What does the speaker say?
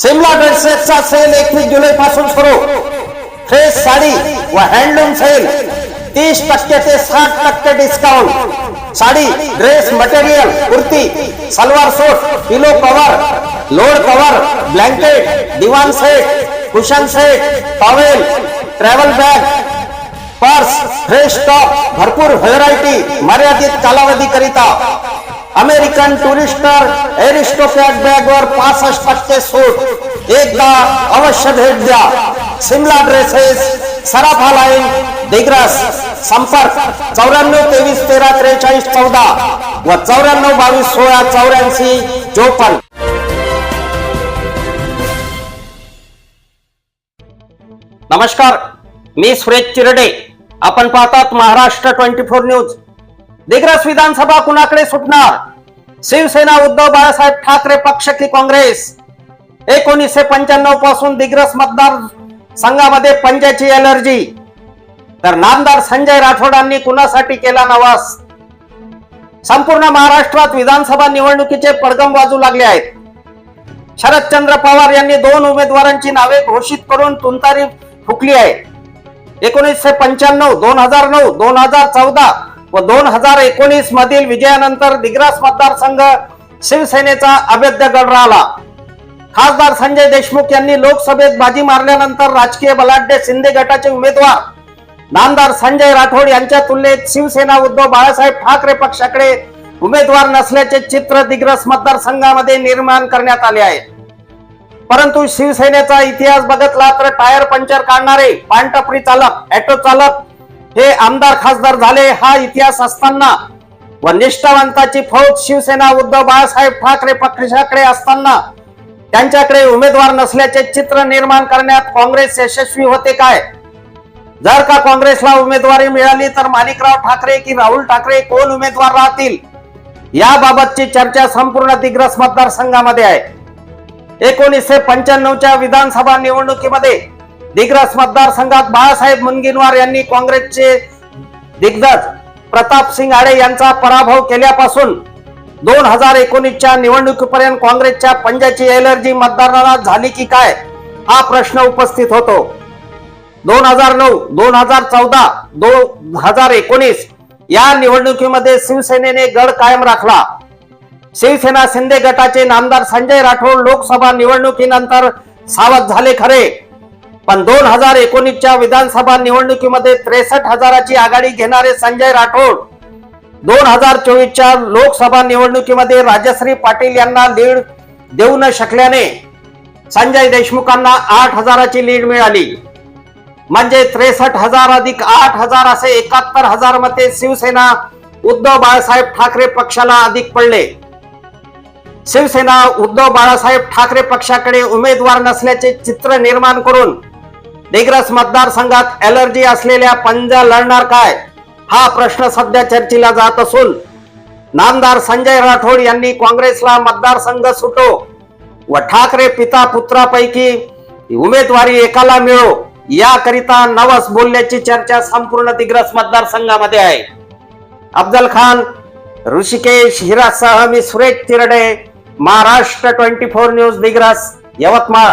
Simla ड्रेसेसचा sale एकवीस जुलै पासून सुरू. फ्रेश साडी व हँडलूम सेल तीस टक्के ते साठ टक्के discount sari dress material kurti salwar suit pillow cover load cover blanket divan set cushion set towel travel bag purse fresh top भरपूर व्हरायटी मर्यादित कालावधी करिता. अमेरिकन टुरिस्टर एरिस्टोक्रॅट बॅग वर पासष्ट टक्के सूट. एकदा अवश्य भेट द्या. सिमला ड्रेसेस सराफा लाईन दिग्रस संपर्क चौऱ्याण्णव तेवीस तेरा त्रेचाळीस चौदा व चौऱ्याण्णव बावीस सोळा चौऱ्याऐंशी चोपन्न. नमस्कार मी सुरेश चिरडे. आपण पाहतात Maharashtra twenty four news. Digras विधानसभा कुणाकडे सुटणार? शिवसेना उद्धव बाळासाहेब ठाकरे पक्ष की काँग्रेस? एकोणीसशे पंच्याण्णवपासून दिग्रस मतदार संघामध्ये पंजाची एलर्जी. तर नामदार संजय राठोडांनी कुणासाठी केला नवास? संपूर्ण महाराष्ट्रात विधानसभा निवडणुकीचे पडगम वाजू लागले आहेत. शरदचंद्र पवार यांनी दोन उमेदवारांची नावे घोषित करून तुंतारी फुकली आहे. एकोणीसशे पंच्याण्णव दोन हजार नऊ दोन हजार चौदा व दोन हजार एकोणीस मधील विजयानंतर दिग्रास मतदारसंघ शिवसेनेचा अभेद्य गड राहिला खासदार संजय देशमुख यांनी लोकसभेत बाजी मारल्यानंतर राजकीय बलाढ्य शिंदे गटाचे उमेदवार नामदार संजय राठोड यांच्या तुलनेत शिवसेना उद्धव बाळासाहेब ठाकरे पक्षाकडे उमेदवार नसल्याचे चित्र दिग्रस मतदारसंघामध्ये निर्माण करण्यात आले आहे. परंतु शिवसेनेचा इतिहास बघितला तर टायर पंक्चर काढणारे पानटपरी चालक ॲटो चालक हे आमदार खासदार झाले हा इतिहास असताना. व निष्ठावंताची फौज शिवसेना उद्धव बाळासाहेब ठाकरे पक्षाकडे असताना. त्यांच्याकडे उमेदवार नसल्याचे चित्र निर्माण करण्यात काँग्रेस यशस्वी होते काय? जर का काँग्रेसला उमेदवारी मिळाली तर माणिकराव ठाकरे की राहुल ठाकरे कोण उमेदवार राहतील? याबाबतची चर्चा संपूर्ण दिग्रस मतदारसंघामध्ये आहे. एकोणीसशे पंच्याण्णवच्या विधानसभा निवडणुकीमध्ये दिग्रस मतदारसंघात बाळासाहेब मुनगिनवार यांनी काँग्रेसचे दिग्गज प्रताप सिंग आडे यांचा पराभव केल्यापासून दोन हजार एकोणीसच्या निवडणुकीपर्यंत काँग्रेसच्या पंजाची एलर्जी मतदारांना झाली की काय हा प्रश्न उपस्थित होतो. दोन हजार नऊ दोन हजार चौदा दोन हजार एकोणीस या निवडणुकीमध्ये शिवसेनेने गड कायम राखला. शिवसेना शिंदे गटाचे नामदार संजय राठोड लोकसभा निवडणुकीनंतर सावध झाले खरे. पण दोन हजार एकोणीसच्या विधानसभा निवडणुकीमध्ये त्रेसष्ट हजाराची आघाडी घेणारे संजय राठोड दोन हजार चोवीसच्या लोकसभा निवडणुकीमध्ये राजश्री पाटील यांना लीड देऊ न शकल्याने संजय देशमुखांना आठ हजाराची लीड मिळाली. म्हणजे त्रेसष्ट हजार अधिक आठ हजार असे एकाहत्तर हजार मते शिवसेना उद्धव बाळासाहेब ठाकरे पक्षाला अधिक पडले. शिवसेना उद्धव बाळासाहेब ठाकरे पक्षाकडे उमेदवार नसल्याचे चित्र निर्माण करून दिग्रस मतदारसंघात एलर्जी असलेल्या पंजा लढणार काय? हा प्रश्न सध्या चर्चेला जात असून नामदार संजय राठोड यांनी काँग्रेसला मतदारसंघ सुटो. व ठाकरे पिता पुत्रापैकी उमेदवारी एकाला मिळो याकरिता नवस बोलण्याची चर्चा संपूर्ण दिग्रस मतदारसंघामध्ये आहे. अफजल खान ऋषिकेश हिरासह मी Suresh Tirde Maharashtra twenty four news Digras Yavatmal.